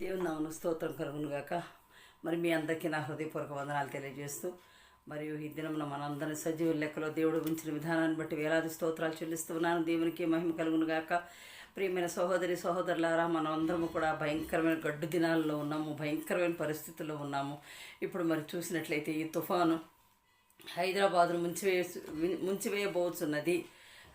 దేవుని నామను స్తోత్రం కలుగునుగాక. మరి మీ అందరికీ నా హృదయపూర్వక వందనాలు తెలియజేస్తూ మరియు ఈ దినమున మనందరి సజీవుల లెక్కలో దేవుడు ఉంచిన విధానాన్ని బట్టి వేలాది స్తోత్రాలు చెల్లిస్తున్నాను దేవునికి మహిమ కలుగును గాక ప్రియమైన సహోదరి సహోదరులారా మనం అందరము కూడా భయంకరమైన గడ్డు దినాల్లో ఉన్నాము భయంకరమైన పరిస్థితుల్లో ఉన్నాము. ఇప్పుడు మరి చూసినట్లయితే ఈ తుఫాను హైదరాబాదును ముంచివే ముంచివేయబోతున్నది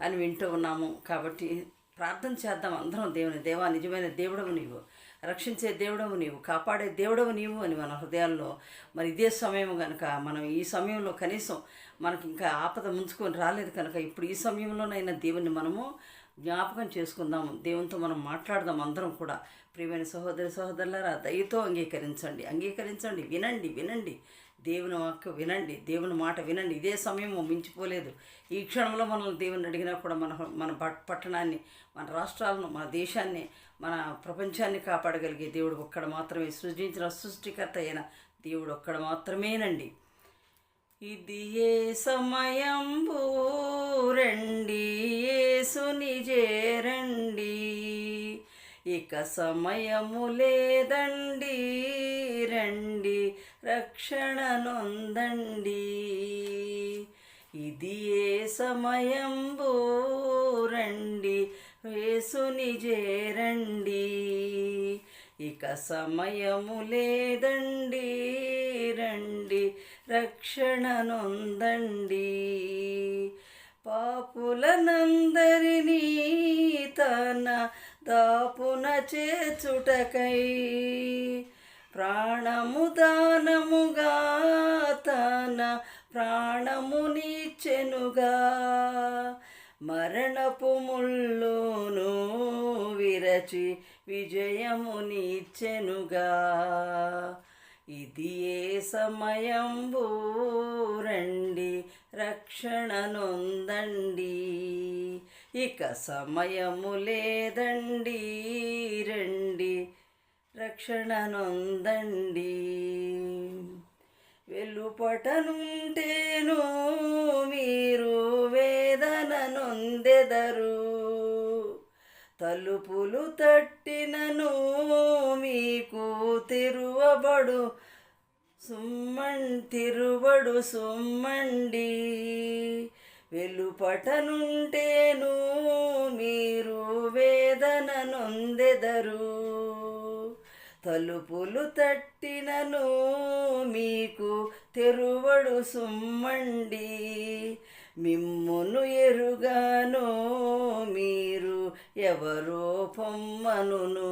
అని వింటూ ఉన్నాము. కాబట్టి ప్రార్థన చేద్దాం. అందరం దేవుని దేవా నిజమైన దేవుడవు నీవు. రక్షించే దేవుడవు నీవు కాపాడే దేవుడవు నీవు అని మన హృదయాల్లో మరి ఇదే సమయం కనుక మనం ఈ సమయంలో కనీసం మనకి ఇంకా ఆపద ముంచుకొని రాలేదు కనుక ఇప్పుడు ఈ సమయంలోనైనా దేవుని మనము జ్ఞాపకం చేసుకుందాము. దేవునితో మనం మాట్లాడదాం అందరం కూడా. ప్రియమైన సహోదరి సహోదరులారా దయతో అంగీకరించండి. అంగీకరించండి. వినండి వినండి. దేవుని వాక్కు వినండి దేవుని మాట వినండి. ఇదే సమయం మించిపోలేదు. ఈ క్షణంలో మనల్ని దేవుని అడిగినా కూడా మన మన పట్టణాన్ని మన రాష్ట్రాలను మన దేశాన్ని మన ప్రపంచాన్ని కాపాడగలిగే దేవుడు ఒక్కడ మాత్రమే. సృజించిన సృష్టికర్త అయిన దేవుడు ఒక్కడ మాత్రమేనండి. ఇది ఏ సమయం రండి యేసుని చేరండి ఇక సమయము లేదండి. రండి రక్షణ నొందండి. ఇది ఏ సమయంబు రండి వేసుని చేరండి. ఇక సమయము లేదండి. రండి రక్షణ నొందండి. పాపులనందరినీ తన దాపున చేచుటకై ప్రాణము దానముగా తన ప్రాణము నీచెనుగా మరణపు ముళ్ళును విరచి విజయము నీచెనుగా. ఇది ఏ సమయంబు రండి రక్షణ నొందండి. ఇక సమయము లేదండి రండి రక్షణ నొందండి వెలుపటనుంటేను మీరు వేదన నొందెదరు తలుపులు తట్టినను మీకు తిరువబడు సుమ్మన్ తిరువడు సుమ్మండి. వెలుపటనుంటేను మీరు వేదన నొందెదరు తలుపులు తట్టినను మీకు తెరువడు సుమ్మండి. మిమ్మును ఎరుగాను మీరు ఎవరో పొమ్మనును.